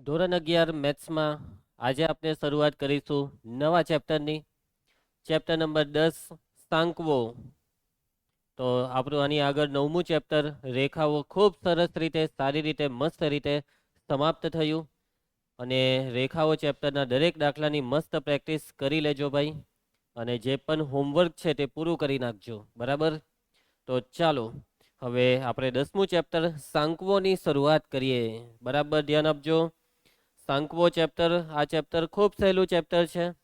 ધોરણ અગિયાર મેથ્સમાં આજે આપણે શરૂઆત કરીશું નવા ચેપ્ટરની. ચેપ્ટર નંબર દસ, સાંકવો. તો આપણું આની આગળ નવમું ચેપ્ટર, રેખાઓ ખૂબ સરસ રીતે, સારી રીતે, મસ્ત રીતે સમાપ્ત થયું. અને રેખાઓ ચેપ્ટરના દરેક દાખલાની મસ્ત પ્રેક્ટિસ કરી લેજો ભાઈ. અને જે પણ હોમવર્ક છે તે પૂરું કરી નાખજો. બરાબર? તો ચાલો, હવે આપણે દસમું ચેપ્ટર, સાંકવોની શરૂઆત કરીએ. બરાબર? ધ્યાન આપજો. સાંકવો ચેપ્ટર આ ચેપ્ટર ખૂબ સહેલું ચેપ્ટર છે.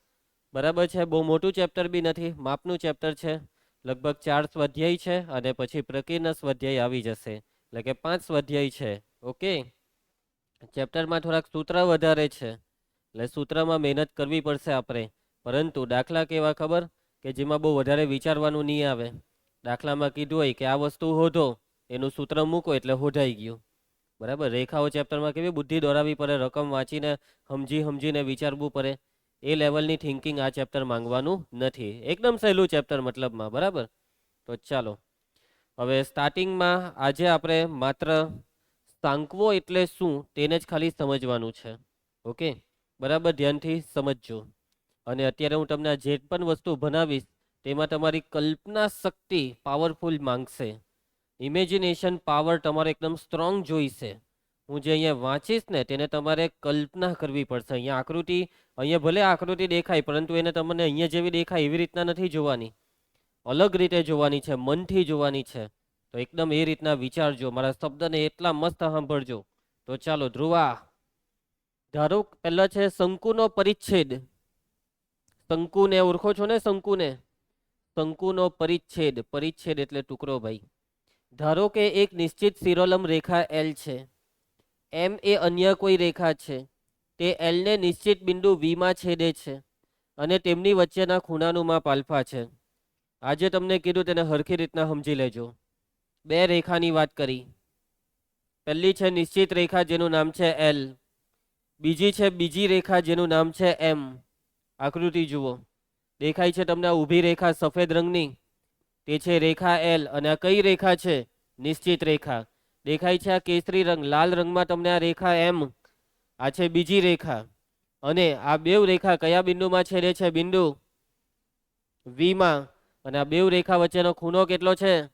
બરાબર છે, બહુ મોટું ચેપ્ટર બી નથી, માપનું ચેપ્ટર છે. લગભગ ચાર સ્વાધ્યાય છે અને પછી પ્રકીર્ણ સ્વાધ્યાય આવી જશે. એટલે કે પાંચ સ્વાધ્યાય છે, ઓકે? ચેપ્ટરમાં થોડાક સૂત્ર વધારે છે. એટલે સૂત્રમાં મહેનત કરવી પડશે આપણે. પરંતુ દાખલા કેવા ખબર? કે જેમાં બહુ વધારે વિચારવાનું નહીં આવે. દાખલામાં કીધું હોય કે આ વસ્તુ હોધો, એનું સૂત્ર મૂકો એટલે હોધાઈ ગયું. બરાબર? રેખાઓ ચેપ્ટરમાં કેવી બુદ્ધિ દોરાવી પડે, રકમ વાંચીને સમજી સમજીને વિચારવું પડે. એ લેવલની થિંકિંગ આ ચેપ્ટર માંગવાનું નથી. એકદમ સહેલું ચેપ્ટર મતલબમાં, બરાબર? તો ચાલો. હવે સ્ટાર્ટિંગમાં આજે આપણે માત્ર સાંકવો એટલે શું તેને જ ખાલી સમજવાનું છે. ઓકે? બરાબર? ધ્યાનથી સમજજો. અને અત્યારે હું તમને જે પણ વસ્તુ ભણાવીશ, તેમાં તમારી કલ્પના શક્તિ પાવરફુલ માંગશે. ઇમેજિનેશન પાવર તમારે એકદમ સ્ટ્રોંગ જોઈશે. હું જે અહીંયા વાંચીશ ને તેને તમારે કલ્પના કરવી પડશે. અહીંયા આકૃતિ, અહીંયા ભલે આકૃતિ દેખાય, પરંતુ એને તમને અહીંયા જેવી દેખાય એવી રીતના નથી જોવાની. અલગ રીતે જોવાની છે, મનથી જોવાની છે. તો એકદમ એ રીતના વિચારજો. મારા શબ્દને એટલા મસ્ત સાંભળજો. તો ચાલો, ધ્રુવા. ધારો પહેલા છે શંકુનો પરિચ્છેદ. શંકુને ઓળખો છો ને શંકુને? શંકુનો પરિચ્છેદ. પરિચ્છેદ એટલે ટુકડો ભાઈ. ધારો કે એક નિશ્ચિત શિરોલંબ રેખા એલ છે. એમ એ અન્ય કોઈ રેખા છે. તે એલને નિશ્ચિત બિંદુ વીમાં છેદે છે અને તેમની વચ્ચેના ખૂણાનું માપ આલ્ફા છે. આજે તમને કીધું તેને હરખી રીતના સમજી લેજો. બે રેખાની વાત કરી. પહેલી છે નિશ્ચિત રેખા જેનું નામ છે એલ બીજી છે બીજી રેખા જેનું નામ છે એમ આકૃતિ જુઓ. દેખાય છે તમને ઊભી રેખા સફેદ રંગની તે છે રેખા એલ અને આ કઈ રેખા છે? નિશ્ચિત રેખા. દેખાય છે આ કેસરી રંગ, લાલ રંગમાં તમને આ રેખા એમ આ છે બીજી રેખા. અને આ બેવ રેખા કયા બિંદુમાં છેડે છે બિંદુ? વીમાં અને આ બેવ રેખા વચ્ચેનો ખૂણો કેટલો છે?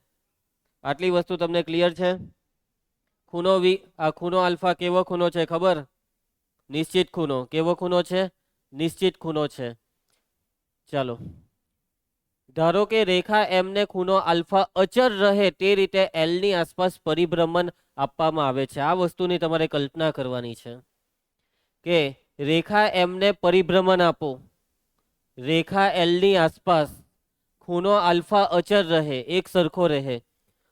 આટલી વસ્તુ તમને ક્લિયર છે? ખૂણો વી આ ખૂણો આલ્ફા કેવો ખૂણો છે ખબર? નિશ્ચિત ખૂણો. કેવો ખૂણો છે? નિશ્ચિત ખૂણો છે. ચાલો. ધારો કે રેખા એમને ખૂણો આલ્ફા અચર રહે તે રીતે એલની આસપાસ પરિભ્રમણ આપવામાં આવે છે. આ વસ્તુની તમારે કલ્પના કરવાની છે કે રેખા એમને પરિભ્રમણ આપો. રેખા એલની આસપાસ ખૂણો આલ્ફા અચર રહે, એક સરખો રહે.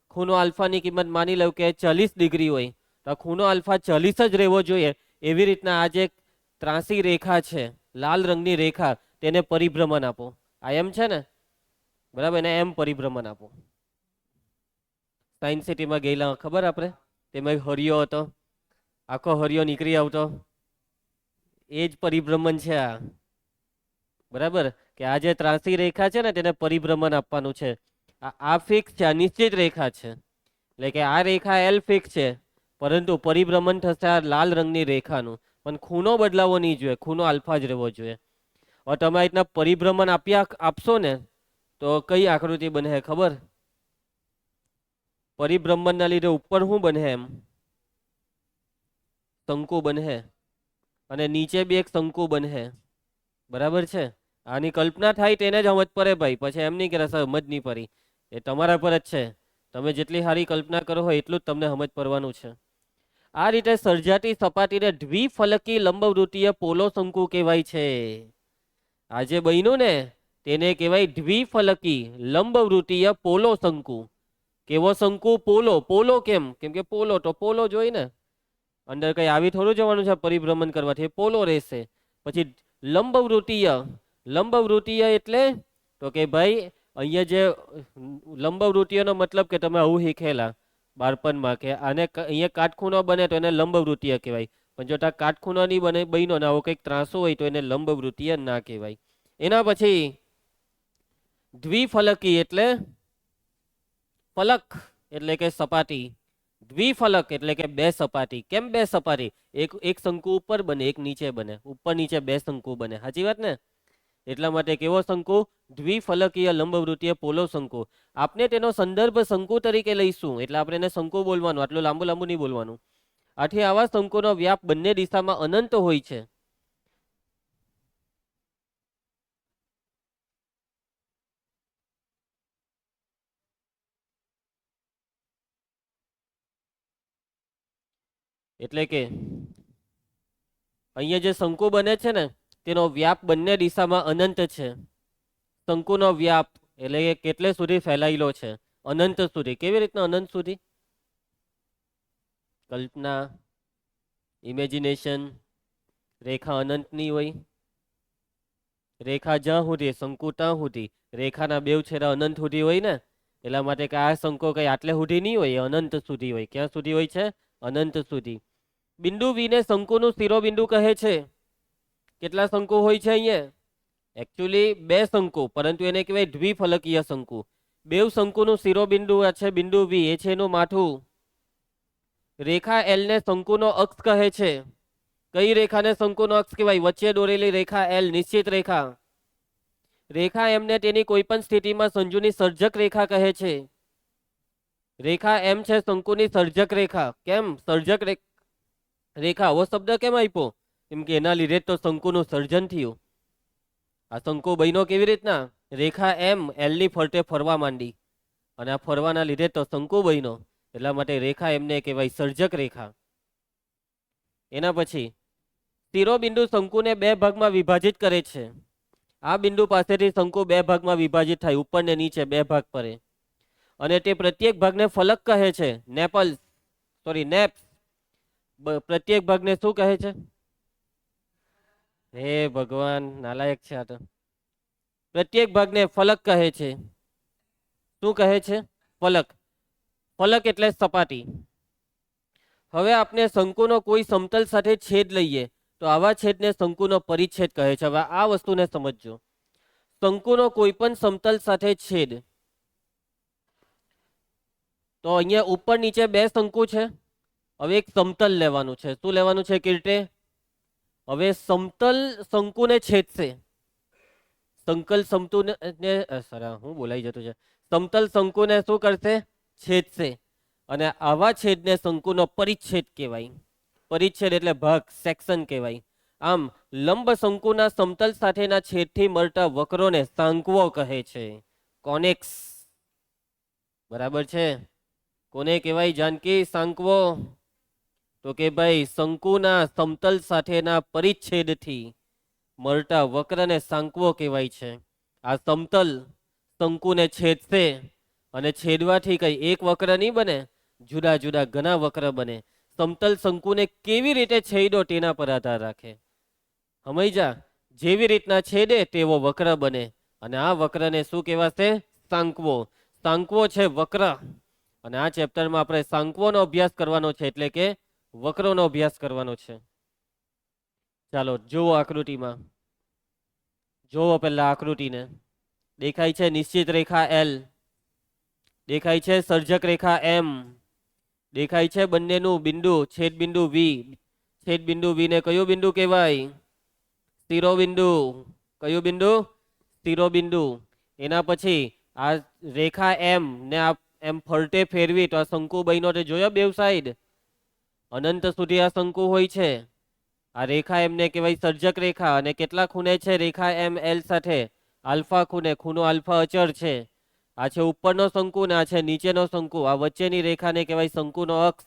ખૂણો આલ્ફાની કિંમત માની લઉં કે ચાલીસ ડિગ્રી હોય. તો ખૂનો આલ્ફા ચાલીસ જ રહેવો જોઈએ. એવી રીતના આ જે ત્રાસી રેખા છે, લાલ રંગની રેખા, તેને પરિભ્રમણ આપો. આ એમ છે ને? બરાબર? એને એમ પરિભ્રમણ આપો. સાયન્સ સિટીમાં ગયેલા, ખબર આપણે? તેમાં હરિયો હતો. આખો હરિયો નીકળી આવતો. એ જ પરિભ્રમણ છે આ. બરાબર? કે આ જે ત્રાસી રેખા છે ને, તેને પરિભ્રમણ આપવાનું છે. આ ફિક્સ છે, આ નિશ્ચિત રેખા છે. એટલે કે આ રેખા એલ ફિક્સ છે. પરંતુ પરિભ્રમણ થશે આ લાલ રંગની રેખાનું. પણ ખૂણો બદલાવો નહીં જોઈએ. ખૂણો આલ્ફા જ રહેવો જોઈએ. હવે તમે આ રીતના પરિભ્રમણ આપ્યા, આપશો ને તો કઈ આકૃતિ બને ખબર? પરિભ્રમણના લીધે ઉપર શું બને એમ? શંકુ બને અને નીચે બી એક શંકુ બને બરાબર છે? આની કલ્પના થાય તેને જ સમજ પડે ભાઈ. પછી એમ નહીં કે સમજ નહીં પડી. એ તમારા પર જ છે. તમે જેટલી સારી કલ્પના કરો હોય એટલું જ તમને સમજ પડવાનું છે. આ રીતે સર્જાતી સપાટીને દ્વિફલકી લંબવૃત્તીય પોલો શંકુ કહેવાય છે. આજે બન્યું ને તેને કહેવાય દ્વિફલકી, લંબવૃત્તીય પોલો શંકુ. કેવો શંકુ? પોલો. પોલો કેમ? કેમ કે પોલો તો પોલો જોઈ ને. અંદર કઈ આવી થોડું જવાનું છે? પરિભ્રમણ કરવાથી પોલો રહેશે. પછી લંબવૃત્તીય. લંબવૃત્તીય એટલે તો કે ભાઈ, અહીંયા જે લંબવૃત્તિઓનો મતલબ કે તમે આવું શીખેલા બાળપણમાં કે આને અહીંયા કાટખૂણો બને તો એને લંબવૃત્તિય કહેવાય. પણ જો ત્યાં કાટખૂણો નહીં બને બન્યો ને આવો કંઈક ત્રાસો હોય તો એને લંબવૃત્તિય ના કહેવાય. એના પછી દ્વિફલકી એટલે ફલક એટલે કે સપાટી. દ્વિફલક એટલે કે બે સપાટી. કેમ બે સપાટી? એક એક શંકુ ઉપર બને, એક નીચે બને. ઉપર નીચે બે શંકુ બને. સાચી વાત ને? એટલા માટે કેવો શંકુ? દ્વિફલકીય લંબવૃત્તીય પોલો શંકુ. આપણે તેનો સંદર્ભ શંકુ તરીકે લઈશું. એટલે આપણે એને શંકુ બોલવાનું. આટલું લાંબુ લાંબુ નહીં બોલવાનું. આથી આવા શંકુનો વ્યાપ બંને દિશામાં અનંત હોય છે. એટલે કે અહીંયા જે શંકુ બને છે ને, તેનો વ્યાપ બંને દિશામાં અનંત છે. શંકુનો વ્યાપ એટલે કે કેટલે સુધી ફેલાયેલો છે? અનંત સુધી. કેવી રીતના અનંત સુધી? કલ્પના ઇમેજિનેશન રેખા અનંતની હોય. રેખા જ્યાં સુધી, શંકુ ત્યાં સુધી. રેખાના બેવ છેડા અનંત સુધી હોય ને, એટલા માટે કે આ શંકો કઈ આટલે સુધી નહીં હોય અનંત સુધી હોય. ક્યાં સુધી હોય છે? અનંત સુધી. બિંદુ વીને શંકુનું શિરોબિંદુ કહે છે. કેટલા શંકુ હોય છે અહીંયા? એકચ્યુઅલી બે શંકુ, પરંતુ એને કહેવાય દ્વિફલકીય શંકુ. બેવ શંકુનું શિરોબિંદુ છે બિંદુ વી એ છે એનું માથું. રેખા એલ ને શંકુનો અક્ષ કહે છે. કઈ રેખાને શંકુનો અક્ષ કહેવાય? વચ્ચે દોરેલી રેખા એલ નિશ્ચિત રેખા. રેખા એમને તેની કોઈ પણ સ્થિતિમાં સંજુની સર્જક રેખા કહે છે. રેખા એમ છે, શંકુની સર્જક રેખા. કેમ? સર્જક રેખા, આવો શબ્દ કેમ આપ્યો? કેમ કે એના લીધે તો શંકુનું સર્જન થયું. આ શંકુ બહેનો કેવી રીતના? રેખા એમ એલની ફરતે ફરવા માંડી. અને આ ફરવાના લીધે તો શંકુ બહેનો એટલા માટે રેખા એમને કહેવાય સર્જક રેખા. એના પછી, શિરોબિંદુ શંકુને બે ભાગમાં વિભાજિત કરે છે. આ બિંદુ પાસેથી શંકુ બે ભાગમાં વિભાજિત થાય ઉપર ને નીચે બે ભાગ પડે અને તે પ્રત્યેક ભાગને ફલક કહે છે. નેપલ્સ સોરી નેપ્સ પ્રત્યેક ભાગને શું કહે છે? હે ભગવાન, નાલાયક છે આ તો. પ્રત્યેક ભાગને ફલક કહે છે. શું કહે છે? ફલક. ફલક એટલે સપાટી. હવે આપણે શંકુનો કોઈ સમતલ સાથે છેદ લઈએ, તો આવા છેદને શંકુનો પરિચ્છેદ કહે છે. હવે આ વસ્તુને સમજજો. શંકુનો કોઈ પણ સમતલ સાથે છેદ તો અહીંયા ઉપર નીચે બે શંકુ છે. હવે એક સમતલ લેવાનું છે. શું લેવાનું છે કિર્ટે? હવે સમતલ શંકુને છેદશે. સંકલ સમતુને સરા હું બોલાઈ જતું છે. સમતલ શંકુને શું કરશે? છેદશે. અને આવા છેદને શંકુનો પરિચ્છેદ કહેવાય. પરિચ્છેદ એટલે ભાગ, સેક્શન કહેવાય. આમ, લંબ શંકુના સમતલ સાથેના છેદથી મળતા વક્રોને સાંકવો કહે છે. કોનેક્સ. બરાબર છે? કોને કહેવાય જાનકી સાંકવો? તો કે ભાઈ, શંકુના સમતલ સાથેના પરિચ્છેદથી મળતા વક્રને સાંકવો કહેવાય છે. આ સમતલ શંકુને છેદશે અને છેદવાથી કઈ એક વક્ર નહીં બને, જુદા જુદા ઘણા વક્ર બને. સમતલ શંકુને કેવી રીતે છેદો તેના પર આધાર રાખે? સમજ્યા જેવી રીતના છેદે તેવો વક્ર બને. અને આ વક્રને શું કહેવાશે? સાંકવો. સાંકવો છે વક્ર. અને આ ચેપ્ટરમાં આપણે સાંકવોનો અભ્યાસ કરવાનો છે એટલે કે વક્રોનો અભ્યાસ કરવાનો છે. ચાલો, જુઓ આકૃતિમાં. જુઓ પહેલા આકૃતિને. દેખાય છે નિશ્ચિત રેખા એલ દેખાય છે સર્જક રેખા એમ દેખાય છે બંનેનું બિંદુ છેદ બિંદુ વી છેદ બિંદુ વી ને કયું બિંદુ કહેવાય? શિરોબિંદુ. કયું બિંદુ? શિરોબિંદુ. એના પછી આ રેખા એમ ને આ એમ ફરતે ફેરવી તો આ શંકુ બન્યો તે જોયો બેવ સાઈડ? અનંત સુધી આ શંકુ હોય છે. આ રેખા એમને કહેવાય સર્જક રેખા અને કેટલા ખૂણે છે? રેખા એમ એલ સાથે. આલ્ફા ખૂણે, ખૂણો આલ્ફા અચર છે. આ છે ઉપરનો શંકુ ને આ છે નીચેનો શંકુ. આ વચ્ચેની રેખાને કહેવાય શંકુનો અક્ષ.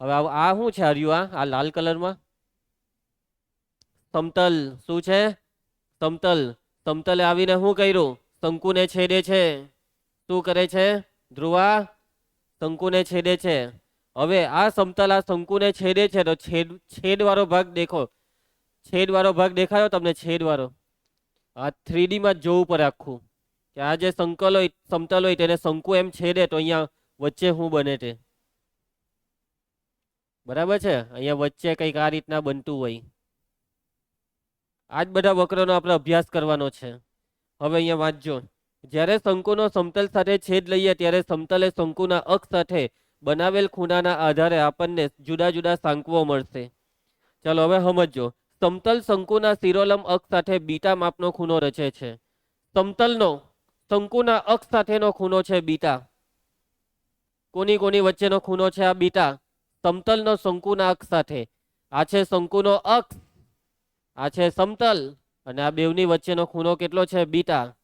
હવે આ શું છે હર્યું આ? આ લાલ કલરમાં? સમતલ. શું છે? સમતલ. સમતલે આવીને શું કર્યું? શંકુને છેદે છે. શું કરે છે? ધ્રુવા, શંકુને છેદે છે. હવે આ સમતલ આ શંકુને છેદે છે, તો છેદ છેદવાળો ભાગ દેખો. છેદવાળો ભાગ દેખાયો તમને? છેદવાળો આ થ્રીડીમાં જોવું પડે આખું. કે આ જે સંકલ હોય, સમતલ હોય, તેને શંકુ એમ છેદે તો અહીંયા વચ્ચે શું બને તે. બરાબર છે? અહીંયા વચ્ચે કંઈક આ રીતના બનતું હોય. આ જ બધા વક્રનો આપણે અભ્યાસ કરવાનો છે. હવે અહીંયા વાંચજો. જ્યારે શંકુનો સમતલ સાથે છેદ લઈએ ત્યારે સમતલે શંકુના અક્ષ સાથે બનાવેલ ખૂણાના આધારે આપણને જુદા જુદા સાંકવો મળશે. ચાલો હવે સમજો સમતલ શંકુના શિરોલંબ અક્ષ સાથે બીટા માપનો ખૂણો રચે છે. સમતલનો શંકુના અક્ષ સાથેનો ખૂણો છે બીટા. કોની કોની વચ્ચેનો ખૂણો છે આ બીટા? સમતલનો શંકુના અક્ષ સાથે. આ છે શંકુનો અક્ષ. આ છે સમતલ. અને આ બેવની વચ્ચેનો ખૂણો કેટલો છે? બીટા.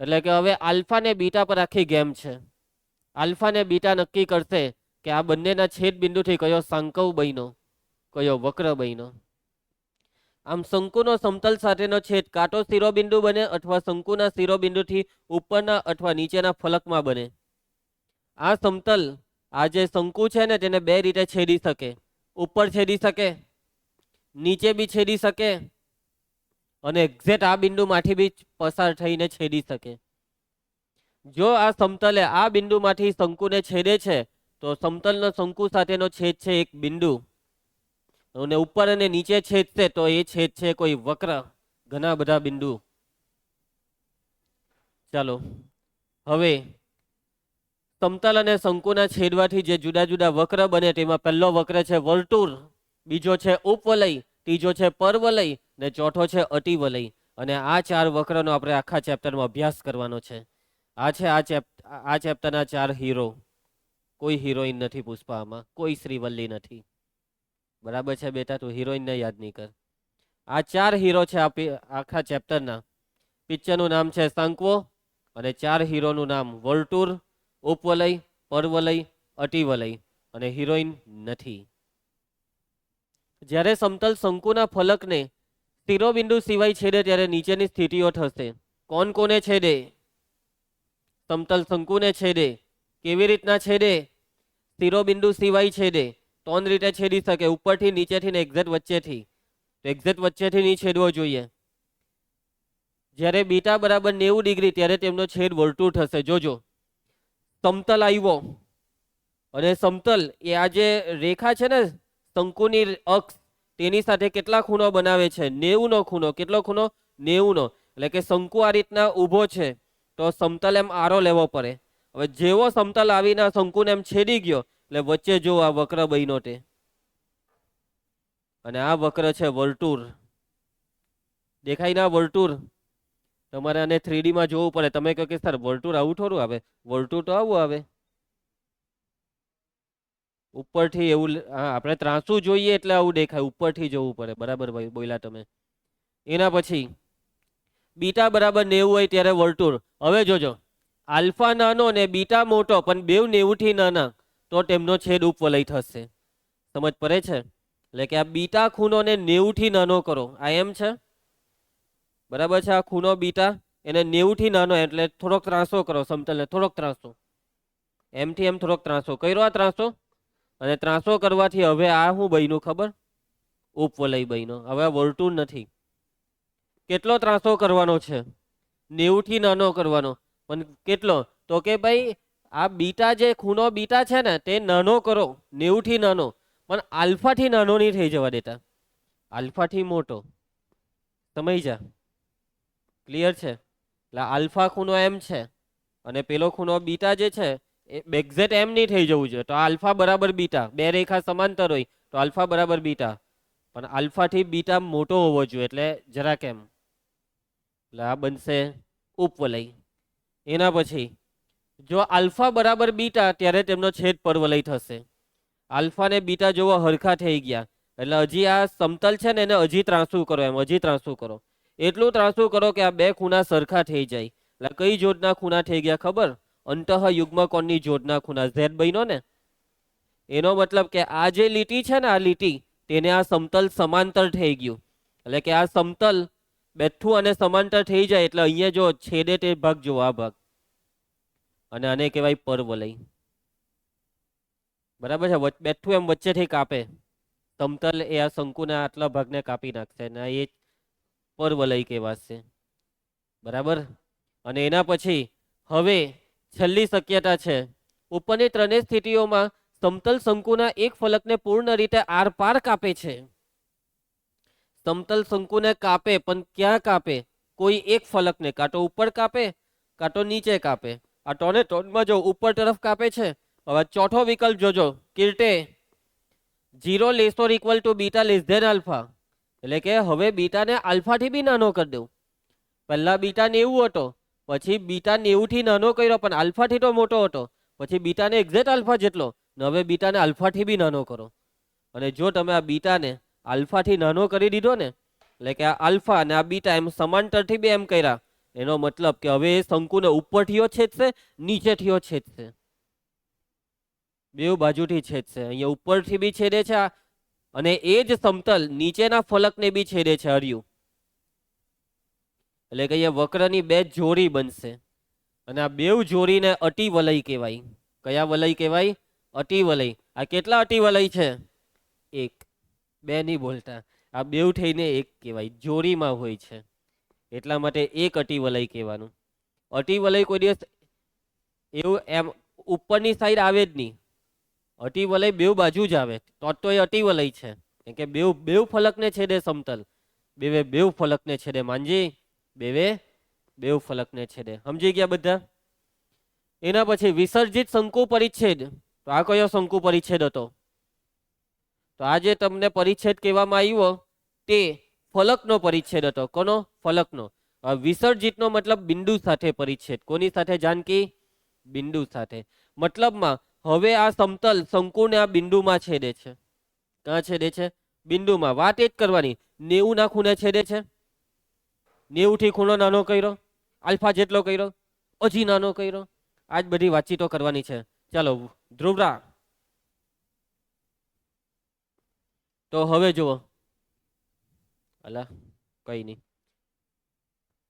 એટલે કે હવે આલ્ફા ને બીટા પર આખી ગેમ છે. આલ્ફા ને બીટા નક્કી કરશે કે આ બંનેના છેદ બિંદુથી કયો શંકુ બન્યો, કયો વક્ર બન્યો. આમ શંકુનો સમતલ સાથેનો છેદ કાંટો શિરોબિંદુ બને અથવા શંકુના શિરોબિંદુથી ઉપરના અથવા નીચેના ફલકમાં બને. આ સમતલ આ જે શંકુ છે ને તેને બે રીતે છેદી શકે. ઉપર છેદી શકે, નીચે બી છેદી શકે અને એક્ઝેક્ટ આ બિંદુમાંથી બી પસાર થઈને છેદી શકે. જો આ સમતલે આ બિંદુમાંથી શંકુને છેદે છે, તો સમતલનો શંકુ સાથેનો છેદ છે એક બિંદુ. અને ઉપર અને નીચે છેદશે તો એ છેદ છે કોઈ વક્ર, ઘણા બધા બિંદુ. ચાલો, હવે સમતલ અને શંકુના છેદવાથી જે જુદા જુદા વક્ર બને, તેમાં પહેલો વક્ર છે વર્તુળ, બીજો છે ઉપવલય, ત્રીજો છે પરવલય ને ચોથો છે અતિવલય અને આ ચાર વક્રનો આપણે આખા ચેપ્ટરમાં અભ્યાસ કરવાનો છે. આ છે આ ચેપ, આ ચેપ્ટરના ચાર હીરો કોઈ હિરોઈન નથી પુષ્પામાં, કોઈ શ્રીવલ્લી નથી. બરાબર છે બેટા, તું હિરોઈનને યાદ નહીં કર. આ ચાર હીરો છે આ આખા ચેપ્ટરના. પિક્ચરનું નામ છે શંકવો અને ચાર હીરોનું નામ વલટુર, ઉપવલય, પરવલય, અતિવલય અને હિરોઈન નથી. જ્યારે સમતલ શંકુના ફલકને શિરોબિંદુ સિવાય છેદે ત્યારે નીચેની સ્થિતિઓ થશે. કોણ કોને છેદે? સમતલ શંકુને છેદે. કેવી રીતના છેદે? શિરોબિંદુ સિવાય છેદે. ત્રણ રીતે છેદી શકે. ઉપરથી નીચેથી ને એક્ઝેટ વચ્ચેથી. તો એક્ઝેટ વચ્ચેથી નહીં છેદવો જોઈએ. જ્યારે બીટા બરાબર નેવું ડિગ્રી ત્યારે તેમનો છેદ વર્તુળ થશે. જોજો. સમતલ આવ્યો. અને સમતલ એ આ જે રેખા છે ને, શંકુની અક્ષ તેની સાથે કેટલા ખૂણો બનાવે છે? નેવુંનો ખૂણો. કેટલો ખૂણો? નેવુંનો. એટલે કે શંકુ આ રીતના ઊભો છે, તો સમતલ એમ આરો લેવો પડે. હવે જેવો સમતલ આવીને શંકુને એમ છેડી ગયો, એટલે વચ્ચે જો આ વક્ર બન્યો તે. અને આ વક્ર છે વર્તુળ. દેખાય ના વર્તુળ? તમારે આને થ્રીડીમાં જોવું પડે. તમે કહો કે, સર, વર્તુળ આવું થોડું આવે? વર્તુળ તો આવું આવે. ઉપરથી એવું હા, આપણે ત્રાસું જોઈએ એટલે આવું દેખાય. ઉપરથી જોવું પડે. બરાબર ભાઈ, બોલ્યા તમે. એના પછી, બીટા બરાબર નેવું હોય ત્યારે વર્તુળ. હવે જોજો. આલ્ફા નાનો ને બીટા મોટો, પણ બેવ નેવુંથી નાના, તો તેમનો છેદ ઉપવલય થશે. સમજ પડે છે? એટલે કે આ બીટા ખૂણોને નેવુંથી નાનો કરો. આ એમ છે? બરાબર છે? આ ખૂણો બીટા, એને નેવુંથી નાનો, એટલે થોડોક ત્રાસો કરો. સમતલને થોડોક ત્રાસો. એમથી એમ થોડોક ત્રાસો. કર્યો આ ત્રાસો? અને ત્રાસો કરવાથી હવે આ શું બન્યું ખબર? ઉપવલય બન્યો હવે વર્તુળ નથી. કેટલો ત્રાસો કરવાનો છે? નેવુંથી નાનો કરવાનો. પણ કેટલો? તો કે ભાઈ, આ બીટા જે ખૂણો બીટા છે ને, તે નાનો કરો. નેવુંથી નાનો. પણ આલ્ફાથી નાનો નહીં થઈ જવા દેતા. આલ્ફાથી મોટો. સમય જા. ક્લિયર છે? એટલે આલ્ફા ખૂણો એમ છે. અને પેલો ખૂણો બીટા જે છે એક્ઝેક્ટ એમ નહીં થઈ જવું જોઈએ. તો આલ્ફા બરાબર બીટા. બે રેખા સમાંતર હોય તો આલ્ફા બરાબર બીટા. પણ આલ્ફાથી બીટા મોટો હોવો જોઈએ. એટલે જરા કેમ? એટલે આ બનશે ઉપવલય. એના પછી, જો આલ્ફા બરાબર બીટા, ત્યારે તેમનો છેદ પરવલય થશે. આલ્ફા ને બીટા જોવો હરખા થઈ ગયા. એટલે હજી આ સમતલ છે ને, એને હજી ત્રાંસું કરો એમ, હજી ત્રાંસું કરો. એટલું ત્રાંસું કરો કે આ બે ખૂણા સરખા થઈ જાય. એટલે કઈ જોડના ખૂણા થઈ ગયા ખબર? અંતઃ યુગ્મકોણની જોડના ખૂણા ઝેડ ને? એનો મતલબ કે આ જે લીટી છે ને, આ લીટી, તેને આ સમતલ સમાંતર થઈ ગયું. એટલે કે આ સમતલ બેઠું અને સમાંતર થઈ જાય એટલે અહીંયા જો છેદે તે ભાગ, જો આ ભાગ. અને આને કહેવાય પરવલય. બરાબર છે? બેઠું એમ વચ્ચેથી કાપે. સમતલ એ આ શંકુના આટલા ભાગને કાપી નાખશે અને એ પરવલય કહેવાશે. બરાબર? અને એના પછી હવે છેલ્લી શક્યતા છે. ઉપરની ત્રણેય સ્થિતિઓમાં સમતલ શંકુના એક ફલકને પૂર્ણ રીતે આર પાર કાપે છે. સમતલ શંકુને કાપે પણ ક્યાં કાપે? કોઈ એક ફલકને કાં તો ઉપર કાપે કાં તો નીચે કાપે. આ ટોને ટોનમાં જો ઉપર તરફ કાપે છે, હવે ચોથો વિકલ્પ જોજો. કિર્ટે zero less or equal to beta less than alpha એટલે કે હવે બીટાને આલ્ફાથી બી નાનો કરી દઉં. પહેલા બીટા નેવું હતો પછી બીટા નેવુંથી નાનો કર્યો, પણ આલ્ફાથી તો મોટો હતો. પછી બીટાને એક્ઝેક્ટ આલ્ફા જેટલો, ને હવે બીટાને આલ્ફાથી બી નાનો કરો. અને જો તમે આ બીટાને આલ્ફાથી નાનો કરી દીધો ને, એટલે કે આ આલ્ફા અને આ બીટા એમ સમાંતરથી બી એમ કર્યા, એનો મતલબ કે હવે એ શંકુને ઉપરથીઓ છેદશે, નીચેથીઓ છેદશે. બે બાજુથી છેદશે. અહીંયા ઉપરથી બી છેદે છે આ, અને એ જ સમતલ નીચેના ફલકને બી છેદે છે હર્યું. એટલે કે અહીંયા વક્રની બે જોડી બનશે. અને આ બેઉ જોડીને અતિવલય કહેવાય. કયા વલય કહેવાય? અતિવલય આ કેટલા અતિવલય છે? એક. બે નહીં બોલતા. આ બેઉ થઈને એક કહેવાય. જોડીમાં હોય છે. એટલા માટે એક અતિવલય કહેવાનું. અતિવલય કોઈ દિવસ એવું એમ ઉપરની સાઈડ આવે જ નહીં. અતિવલય બેઉ બાજુ જ આવે. તો તો એ અતિવલય છે. કેમ કે બેવ બેઉ ફલકને છેદે સમતલ. બેવે બેઉ ફલકને છેદે. માનજી? બેવે બેવ ફલકને છેદે. સમજી ગયા બધા? એના પછી વિસર્જિત શંકુ પરિચ્છેદ. તો આ કયો શંકુ પરિચ્છેદ હતો? તો આ જે તમને પરિચ્છેદ કહેવામાં આવ્યો તે ફલકનો પરિચ્છેદ હતો. કોનો? ફલકનો. વિસર્જિતનો મતલબ બિંદુ સાથે પરિચ્છેદ. કોની સાથે જાનકી? બિંદુ સાથે. મતલબમાં હવે આ સમતલ શંકુને આ બિંદુમાં છેદે છે. ક્યાં છેદે છે? બિંદુમાં. વાત એ જ કરવાની. નેવું ના ખૂણે છેદે છે. નેવું થી ખૂણો નાનો કર્યો, આલ્ફા જેટલો કર્યો હજી નાનો કર્યો. આજ બધી વાતચીતો કરવાની છે. ચાલો ધ્રુવરા તો હવે જુઓ. અલા, કઈ નહીં.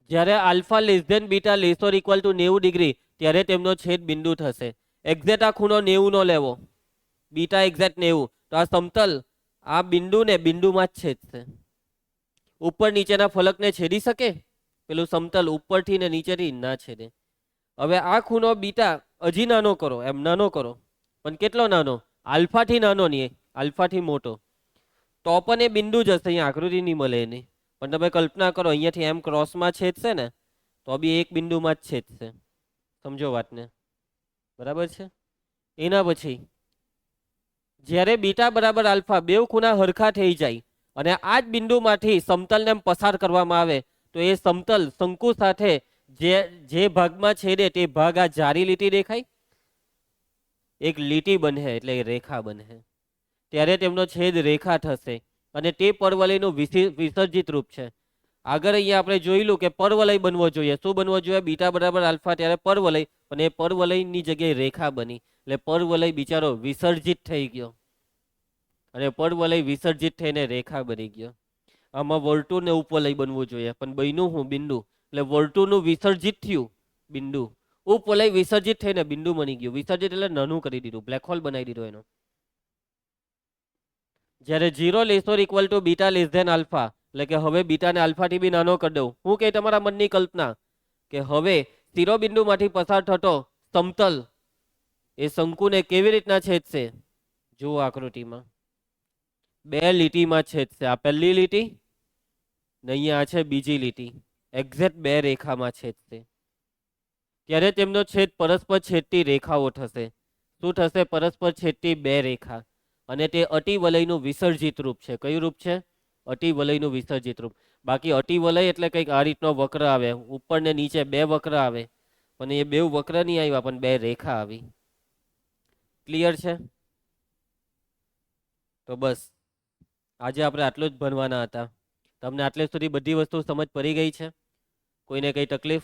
જ્યારે alpha less than beta less equal to નેવું ડિગ્રી, ત્યારે તેમનો છેદ બિંદુ થશે. એક્ઝેક્ટ આ ખૂણો નેવું નો લેવો. બીટા એક્ઝેક્ટ નેવું. તો આ સમતલ આ બિંદુને બિંદુમાં જ છેદશે. ઉપર નીચેના ફલકને છેદી શકે? પેલું સમતલ ઉપરથી ને નીચેથી ના છેદે. હવે આ ખૂણો બીટા હજી નાનો કરો, એમ નાનો કરો. પણ કેટલો નાનો? આલ્ફાથી નાનો નહીં, આલ્ફાથી મોટો. તો પણ એ બિંદુ જ હશે, અહીંયા આકૃતિ નહીં મળે એની. પણ તમે કલ્પના કરો, અહીંયાથી એમ ક્રોસમાં છેદશે ને, તો બી એક બિંદુમાં જ છેદશે. સમજો વાતને. બરાબર છે? એના પછી, જ્યારે બીટા બરાબર આલ્ફા બેવ ખૂણા હરખા થઈ જાય અને આ જ બિંદુમાંથી સમતલને પસાર કરવામાં આવે, તો એ સમતલ શંકુ સાથે જે જે ભાગમાં છેદે તે ભાગ આ જારી લીટી દેખાય? એક લીટી બને એટલે રેખા બને ત્યારે તેમનો છેદ રેખા થશે. અને તે પરવલયનું વિસર્જિત રૂપ છે. આગળ અહીંયા આપણે જોયેલું કે પરવલય બનવો જોઈએ. શું બનવો જોઈએ? બીટા બરાબર આલ્ફા ત્યારે પરવલય પણ એ પરવલયની જગ્યાએ રેખા બની. એટલે પરવલય બિચારો વિસર્જિત થઈ ગયો. અને પડવલય વિસર્જિત થઈને રેખા બની ગયો. આમાં વર્તુળ ને ઉપવલય બનવું જોઈએ, પણ બન્યું હું બિંદુ? એટલે વર્તુળનું વિસર્જિત થયું બિંદુ. ઉપવલય વિસર્જિત થઈને બિંદુ બની ગયું. વિસર્જિત એટલે નાનું કરી દીધું બ્લેક હોલ બનાવી દીધો એનો. જ્યારે zero less equal to beta less than alpha એટલે કે હવે બીટાને આલ્ફાથી બી નાનો કરી દઉં. હું કે તમારા મનની કલ્પના કે હવે શિરોબિંદુમાંથી પસાર થતો સમતલ એ શંકુને કેવી રીતના છેદશે? જુઓ આકૃતિમાં. બે લીટીમાં છેદશે આ પહેલી લીટી ને અહીંયા છે બીજી લીટી. એક્ઝેક્ટ બે રેખામાં છેદશે ત્યારે તેમનો છેદ પરસ્પર છેદતી રેખાઓ થશે? શું થશે? પરસ્પર છેદતી બે રેખા. અને તે અટિવલયનું વિસર્જિત રૂપ છે. કયું રૂપ છે? અતિવલયનું વિસર્જિત રૂપ. બાકી અટિવલય એટલે કંઈક આ રીતનો વક્ર આવે. ઉપર ને નીચે બે વક્ર આવે. પણ એ બે વક્ર નહીં આવ્યા, પણ બે રેખા આવી. ક્લિયર છે? તો બસ. આજે આપણે આટલું જ ભણવાના હતા. તમને આટલે સુધી બધી વસ્તુ સમજ પડી ગઈ છે? કોઈને કંઈ તકલીફ?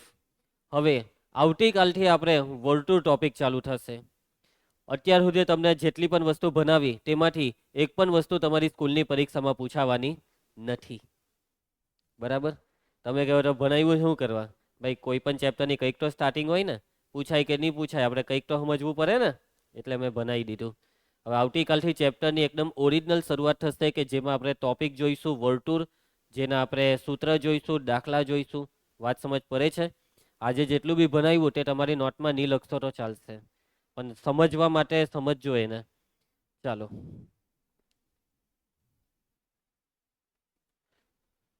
હવે, આવતીકાલથી આપણે વર્તુળ ટોપિક ચાલુ થશે. અત્યાર સુધી તમને જેટલી પણ વસ્તુ ભણાવી, તેમાંથી એક પણ વસ્તુ તમારી સ્કૂલની પરીક્ષામાં પૂછાવાની નથી. બરાબર? તમે કહો તો ભણાવ્યું શું કરવા? ભાઈ, કોઈ પણ ચેપ્ટરની કંઈક તો સ્ટાર્ટિંગ હોય ને. પૂછાય કે નહીં પૂછાય, આપણે કંઈક તો સમજવું પડે ને. એટલે મેં બનાવી દીધું. હવે આવતીકાલથી ચેપ્ટરની એકદમ ઓરિજિનલ શરૂઆત થશે કે જેમાં આપણે ટોપિક જોઈશું, વર્તુળ, જેના આપણે સૂત્ર જોઈશું, દાખલા જોઈશું, વાત સમજ પડે છે. આજે જેટલું બી ભણાવ્યું તે તમારી નોટમાં નહીં લખશો તો ચાલશે. પણ સમજવા માટે સમજજો એને. ચાલો.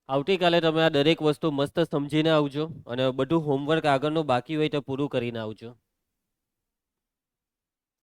આવતીકાલે તમે આ દરેક વસ્તુ મસ્ત સમજીને આવજો અને બધું હોમવર્ક આગળનું બાકી હોય તો પૂરું કરીને આવજો.